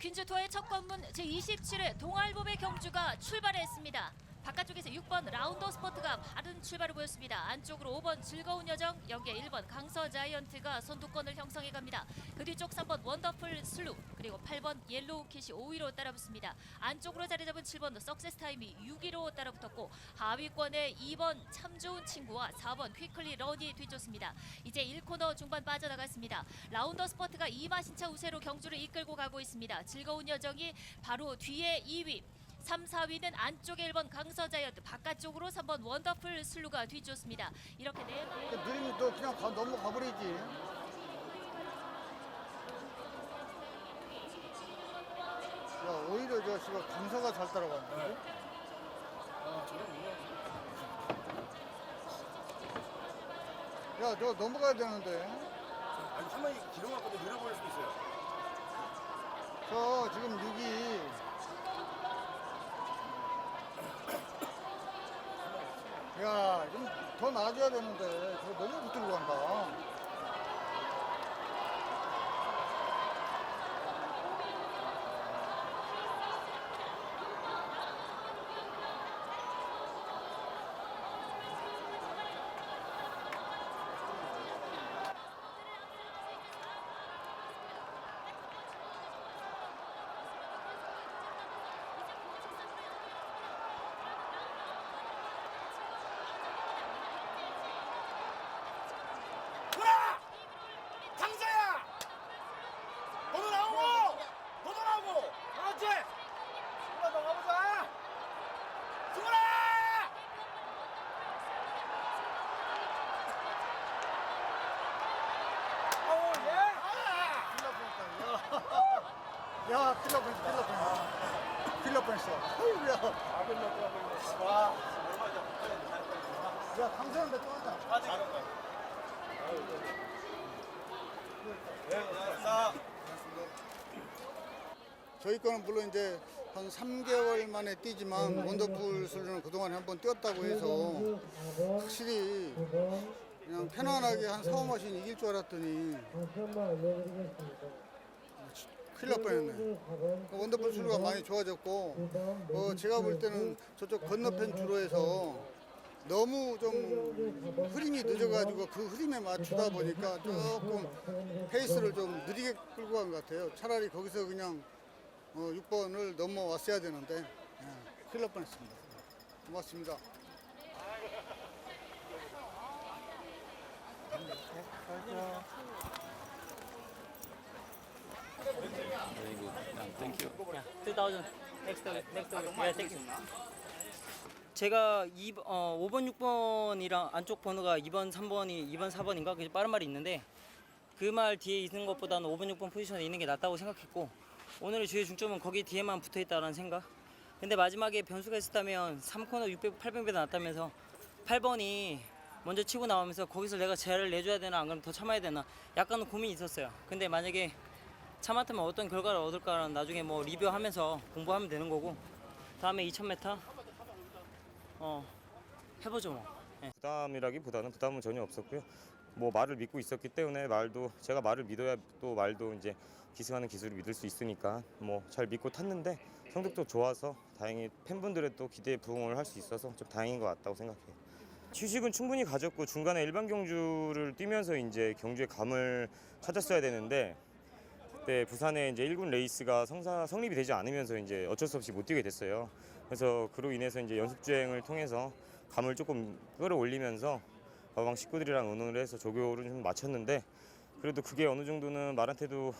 퀸즈 투어의 첫 관문 제27회 동아일보배 경주가 출발했습니다. 바깥쪽에서 6번 라운더 스포트가 바른 출발을 보였습니다. 안쪽으로 5번 즐거운 여정, 여기에 1번 강서 자이언트가 선두권을 형성해 갑니다. 그 뒤쪽 3번 원더풀 슬루, 그리고 8번 옐로우 캣이 5위로 따라붙습니다. 안쪽으로 자리 잡은 7번 석세스 타임이 6위로 따라붙었고 하위권에 2번 참 좋은 친구와 4번 퀴클리 런이 뒤쫓습니다. 이제 1코너 중반 빠져나갔습니다. 라운더 스포트가 이마신차 우세로 경주를 이끌고 가고 있습니다. 즐거운 여정이 바로 뒤에 2위. 3, 4위는 안쪽에 1번 강서자이언트 바깥쪽으로 3번 원더풀 슬루가 뒤쫓습니다. 이렇게 네 마리 느리면 또 그냥 가, 넘어가 버리지. 야, 오히려 저 씨가 강서가 잘 따라가는데? 야, 저 넘어가야 되는데. 아니 한 마리 기름 갖고 느려 보일 수도 있어요. 저 지금 6이 야, 좀 더 나아져야 되는데 저 너무 붙들고 간다. 돌아! 강서야! 너도 나오고! 너도 나오고! 그렇지! 승아 너 가보자! 승아! 어우 예! 아! 야, 큰일 날 뻔했어, 큰일 날 뻔했어. 큰일 날 뻔했어. 어휴, 야. 와! 야, 강서는 몇점 하자. 자, 저희 거는 물론 이제 한 3개월 만에 뛰지만 원더풀 술은 그동안에 한번 뛰었다고 해서 확실히 그냥 편안하게 한 4, 5마신 이길 줄 알았더니 큰일 날 뻔했네. 원더풀 수루가 많이 좋아졌고 어, 제가 볼 때는 저쪽 건너편 주로에서 너무 좀 흐름이 늦어가지고 그 흐름에 맞추다 보니까 조금 페이스를 좀 느리게 끌고 간 것 같아요. 차라리 거기서 그냥 어, 6번을 넘어왔어야 되는데 예, 큰일 날 뻔했습니다. 고맙습니다. Thank you. Yeah, 2000. Next, next. Yeah, thank you. 제가 2, 어, 5번, 6번이랑 안쪽 번호가 2번, 3번이 2번, 4번인가 그 빠른 말이 있는데 그 말 뒤에 있는 것보다는 5번, 6번 포지션에 있는 게 낫다고 생각했고 오늘의 주의 중점은 거기 뒤에만 붙어 있다는 생각. 근데 마지막에 변수가 있었다면 3코너 600, 800배도 낫다면서 8번이 먼저 치고 나오면서 거기서 내가 제를 내줘야 되나 안 그러면 더 참아야 되나 약간 고민이 있었어요. 근데 만약에 참았다면 어떤 결과를 얻을까는 나중에 뭐 리뷰하면서 공부하면 되는 거고 다음에 2000m 어 해보죠 뭐. 예. 부담이라기보다는 부담은 전혀 없었고요. 뭐 말을 믿고 있었기 때문에 말도 제가 말을 믿어야 또 말도 이제 기승하는 기술을 믿을 수 있으니까 뭐 잘 믿고 탔는데 성적도 좋아서 다행히 팬분들의 또 기대에 부응을 할 수 있어서 좀 다행인 것 같다고 생각해요. 휴식은 충분히 가졌고 중간에 일반 경주를 뛰면서 이제 경주의 감을 찾았어야 되는데 그때 부산에 이제 1군 레이스가 성사 성립이 되지 않으면서 이제 어쩔 수 없이 못 뛰게 됐어요. 그래서 그로 인해서 이제 연습 주행을 통해서 감을 조금 끌어올리면서 마방 식구들이랑 의논을 해서 조교를 좀 마쳤는데 그래도 그게 어느 정도는 말한테도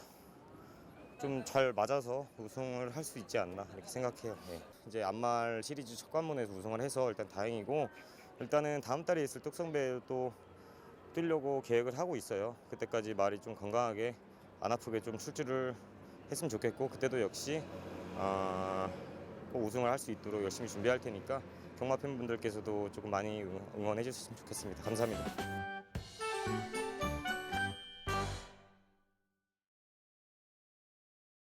좀 잘 맞아서 우승을 할 수 있지 않나 이렇게 생각해요. 네. 이제 안말 시리즈 첫 관문에서 우승을 해서 일단 다행이고 일단은 다음 달에 있을 뚝성배 또 뛰려고 계획을 하고 있어요. 그때까지 말이 좀 건강하게 안 아프게 좀 출주를 했으면 좋겠고 그때도 역시 아, 꼭 우승을 할 수 있도록 열심히 준비할 테니까 경마 팬분들께서도 조금 많이 응- 응원해 주셨으면 좋겠습니다. 감사합니다.